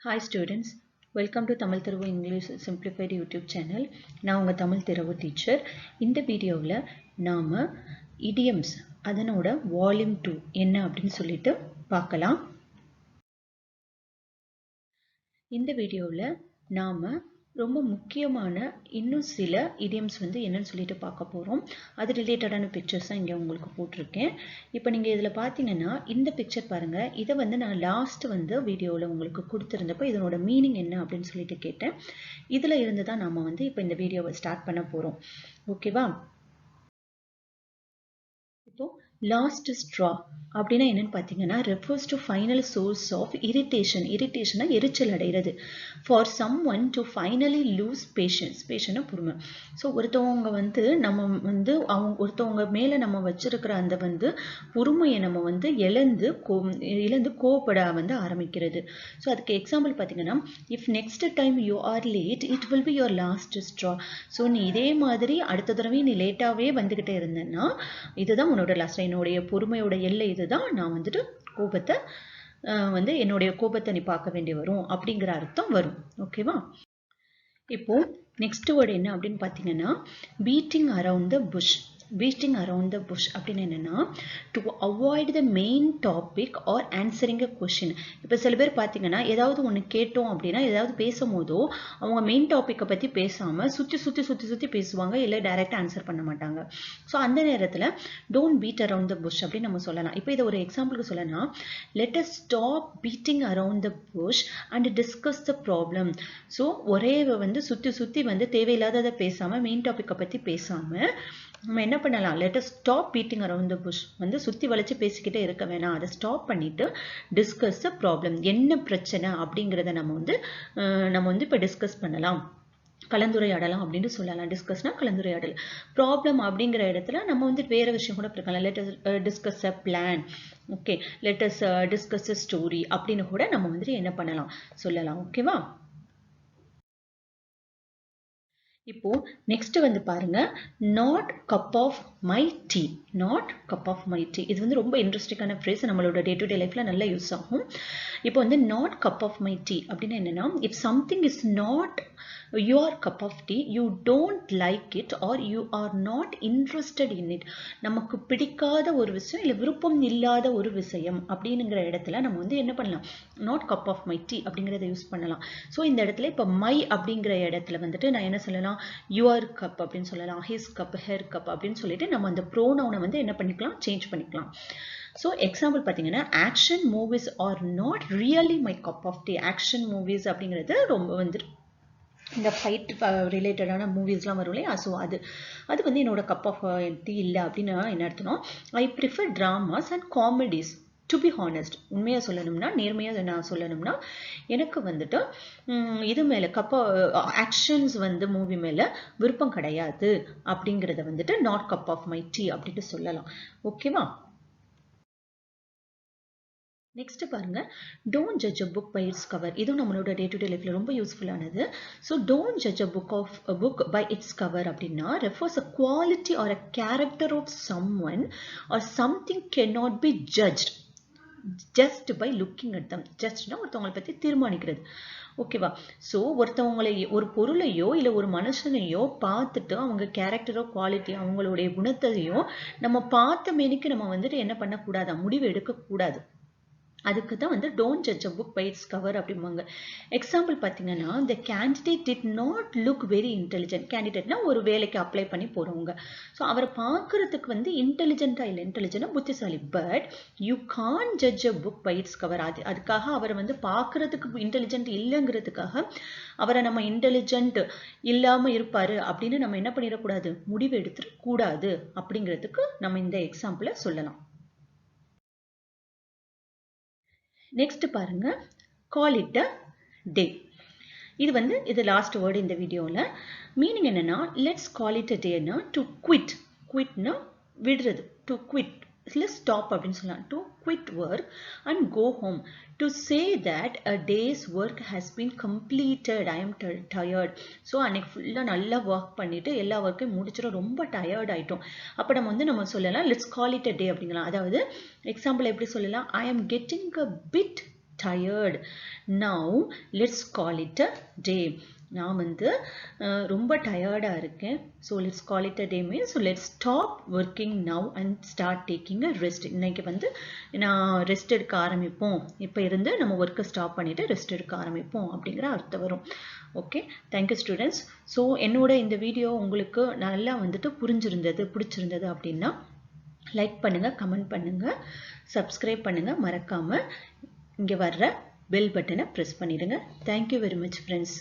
Hi students welcome to Tamil தெருவு English simplified YouTube channel நான் உங்கள் தமிழ் தெருவு டீச்சர் இந்த வீடியோவில் நாம் இடியம்ஸ் அதனோட வால்யூம் டூ என்ன அப்படின்னு சொல்லிட்டு பார்க்கலாம். இந்த வீடியோவில் நாம் ரொம்ப முக்கியமான இன்னும் சில இடியம்ஸ் வந்து என்னன்னு சொல்லிட்டு பார்க்க போகிறோம் அது ரிலேட்டடான பிக்சர்ஸ் தான் இங்கே உங்களுக்கு போட்டிருக்கேன். இப்போ நீங்கள் இதில் பார்த்தீங்கன்னா இந்த பிக்சர் பாருங்கள் இதை வந்து நான் லாஸ்ட் வந்து வீடியோவில் உங்களுக்கு கொடுத்துருந்தப்போ இதனோட மீனிங் என்ன அப்படின்னு சொல்லிட்டு கேட்டேன். இதில் இருந்து தான் நாம் வந்து இப்போ இந்த வீடியோவை ஸ்டார்ட் பண்ண போகிறோம் ஓகேவா இப்போ லாஸ்ட் ஸ்ட்ரா அப்படின்னா என்னன்னு பார்த்தீங்கன்னா refers to final source of irritation இரிட்டேஷனாக எரிச்சல் அடைகிறது for someone to finally lose patience பேஷனை பொறுமை. ஸோ ஒருத்தவங்க வந்து நம்ம வந்து அவங்க ஒருத்தவங்க மேலே நம்ம வச்சிருக்கிற அந்த வந்து பொறுமையை நம்ம வந்து இழந்து கோ இழந்து கோவப்பட வந்து ஆரம்பிக்கிறது. ஸோ அதுக்கு எக்ஸாம்பிள் பார்த்தீங்கன்னா if next time you are late it will be your last straw so நீ இதே மாதிரி அடுத்த தடவை நீ லேட்டாகவே வந்துக்கிட்டே இருந்தேன்னா இதுதான் உன்னோட லாஸ்ட் என்னுடைய பொறுமையோட எல்லை இதுதான். நான் வந்துட்டு கோபத்தை வந்து என்னுடைய கோபத்தை நீ பார்க்க வேண்டி வரும் அப்படிங்கிற அர்த்தம் வரும். ஓகேவா இப்போ நெக்ஸ்ட் வேர்டு என்ன அப்படின்னு பார்த்தீங்கன்னா beating around the bush beating around the bush அப்படின்னு என்னென்னா to avoid the main topic or answering a question இப்போ சில பேர் பார்த்தீங்கன்னா ஏதாவது ஒன்று கேட்டோம் அப்படின்னா ஏதாவது பேசும்போதோ அவங்க மெயின் டாப்பிக்கை பற்றி பேசாமல் சுற்றி சுற்றி சுற்றி சுற்றி பேசுவாங்க இல்லை டைரெக்டாக ஆன்சர் பண்ண மாட்டாங்க. ஸோ அந்த நேரத்தில் don't beat around the bush அப்படின்னு நம்ம சொல்லலாம். இப்போ இதை ஒரு எக்ஸாம்பிளுக்கு சொல்லலாம் let us stop beating around the bush and discuss the problem so ஒரே வந்து சுற்றி சுற்றி வந்து தேவையில்லாததை பேசாமல் மெயின் டாப்பிக்கை பற்றி பேசாமல் நம்ம என்ன பண்ணலாம்? Letter stop beating around the bush வந்து சுற்றி வளைச்சு பேசிக்கிட்டே இருக்க வேணாம். அதை ஸ்டாப் பண்ணிவிட்டு டிஸ்கஸ் த ப்ராப்ளம் என்ன பிரச்சனை அப்படிங்கிறத நம்ம வந்து நம்ம வந்து இப்போ டிஸ்கஸ் பண்ணலாம். கலந்துரையாடலாம் அப்படின்னு சொல்லலாம். டிஸ்கஸ்னா கலந்துரையாடல். ப்ராப்ளம் அப்படிங்கிற இடத்துல நம்ம வந்து வேறு விஷயம் கூட இருக்கலாம் let's discuss a plan okay let's discuss a story அப்படின்னு கூட நம்ம வந்துட்டு என்ன பண்ணலாம்? சொல்லலாம். ஓகேவா இப்போ நெக்ஸ்ட் வந்து பாருங்க. Not cup of my tea not cup of my tea இது வந்து ரொம்ப இன்ட்ரெஸ்டிங்கான ஃப்ரேஸ் நம்மளோட டே டு டே லைஃப்ல நல்லா யூஸ் ஆகும். இப்போ வந்து not cup of my tea அப்படின்னு என்னன்னா if something is not your cup of tea you don't like it or you are not interested in it நமக்கு பிடிக்காத ஒரு விஷயம் இல்லை விருப்பம் இல்லாத ஒரு விஷயம் அப்படிங்கிற இடத்துல நம்ம வந்து என்ன பண்ணலாம்? Not cup of my tea அப்படிங்கிறத யூஸ் பண்ணலாம். ஸோ இந்த இடத்துல இப்போ மை அப்படிங்கிற இடத்துல வந்துட்டு நான் என்ன சொல்லலாம்? யுவர் கப் அப்படின்னு சொல்லலாம். ஹிஸ் கப் ஹெர் கப் அப்படின்னு சொல்லிட்டு நம்ம அந்த ப்ரோனவுனை வந்து என்ன பண்ணிக்கலாம்? சேஞ்ச் பண்ணிக்கலாம். ஸோ எக்ஸாம்பிள் பார்த்தீங்கன்னா action movies are not really my cup of tea action movies அப்படிங்கிறது ரொம்ப வந்துட்டு இந்த ஃபைட் ரிலேட்டடான மூவிஸ்லாம் வரும் இல்லையா? ஸோ அது அது வந்து என்னோட கப் ஆஃப் டீ இல்லை அப்படின்னு என்ன அர்த்தம் I prefer dramas and comedies to be honest உண்மையாக சொல்லணும்னா நேர்மையாக நான் சொல்லணும்னா எனக்கு வந்துட்டு இது மேலே கப் ஆக்ஷன்ஸ் வந்து மூவி மேலே விருப்பம் கிடையாது அப்படிங்கிறத வந்துட்டு not cup of my tea அப்படின்ட்டு சொல்லலாம். ஓகேவா நெக்ஸ்ட் பாருங்க. Don't judge a book by its cover இதுவும் நம்மளோட டே டு டே லைஃப்ல ரொம்ப யூஸ்ஃபுல்லானது so don't judge a book of book by its cover அப்படின்னா refers a quality or a character of someone or something can not be judged just by looking at them ஜஸ்ட்னா ஒருத்தவங்களை பற்றி தீர்மானிக்கிறது. ஓகேவா so ஒருத்தவங்களை ஒரு பொருளையோ இல்லை ஒரு மனுஷனையோ பார்த்துட்டு அவங்க கேரக்டரோ குவாலிட்டி அவங்களுடைய குணத்தையோ நம்ம பார்த்த மேனிக்கு நம்ம வந்துட்டு என்ன பண்ணக்கூடாதா? முடிவு எடுக்கக்கூடாது. அதுக்கு தான் வந்து don't judge a book by its cover அப்படிம்பாங்க. எக்ஸாம்பிள் பார்த்தீங்கன்னா இந்த candidate did not look very intelligent கேண்டிடேட்னா ஒரு வேலைக்கு அப்ளை பண்ணி போகிறவங்க ஸோ அவரை பார்க்கறதுக்கு வந்து இன்டெலிஜென்ட்டாக இல்லை இன்டெலிஜென்ட்டாக புத்திசாலி. But you can judge a book by its cover அது அதுக்காக அவரை வந்து பார்க்கறதுக்கு இன்டெலிஜென்ட் இல்லைங்கிறதுக்காக அவரை நம்ம இன்டெலிஜென்ட் இல்லாமல் இருப்பார் அப்படின்னு நம்ம என்ன பண்ணிடக்கூடாது? முடிவு எடுத்துடக்கூடாது அப்படிங்கிறதுக்கு நம்ம இந்த எக்ஸாம்பிளை சொல்லலாம். நெக்ஸ்ட் பாருங்க. கால் இட் அ டே இது வந்து இது லாஸ்ட் வேர்டு இந்த வீடியோவில் மீனிங் என்னன்னா லெட்ஸ் கால் இட் அ டேனா டு குவிட் குவிட்னா விடுறது. டு குவிட் இல்லை ஸ்டாப் அப்படின்னு சொல்லலாம். To quit work and go home to say that a day's work has been completed I am tired so அன்னைக்கு ஃபுல்லாக நல்லா ஒர்க் பண்ணிட்டு எல்லா ஒர்க்கையும் முடிச்சிடும் ரொம்ப டயர்ட் ஆகிட்டோம் அப்போ நம்ம வந்து நம்ம சொல்லலாம் லெட்ஸ் கால் இட் அ டே அப்படிங்கலாம். அதாவது எக்ஸாம்பிள் எப்படி சொல்லலாம்? I am getting a bit tired. Now let's call it a day. நான் வந்து ரொம்ப டயர்டாக இருக்கேன். So let's call it a day means so let's stop working now and start taking a rest இன்றைக்கி வந்து நான் ரெஸ்ட் எடுக்க ஆரம்பிப்போம். இப்போ இருந்து நம்ம ஒர்க்கை ஸ்டாப் பண்ணிவிட்டு ரெஸ்ட் எடுக்க ஆரம்பிப்போம் அப்படிங்கிற அர்த்தம் வரும். ஓகே தேங்க்யூ ஸ்டூடெண்ட்ஸ் ஸோ என்னோட இந்த வீடியோ உங்களுக்கு நல்லா வந்துட்டு புரிஞ்சிருந்தது பிடிச்சிருந்தது அப்படின்னா லைக் பண்ணுங்கள் கமெண்ட் பண்ணுங்கள் சப்ஸ்கிரைப் பண்ணுங்கள் மறக்காமல் இங்கே வர்ற பெல் பட்டனை ப்ரெஸ் பண்ணிடுங்க. Thank you very much friends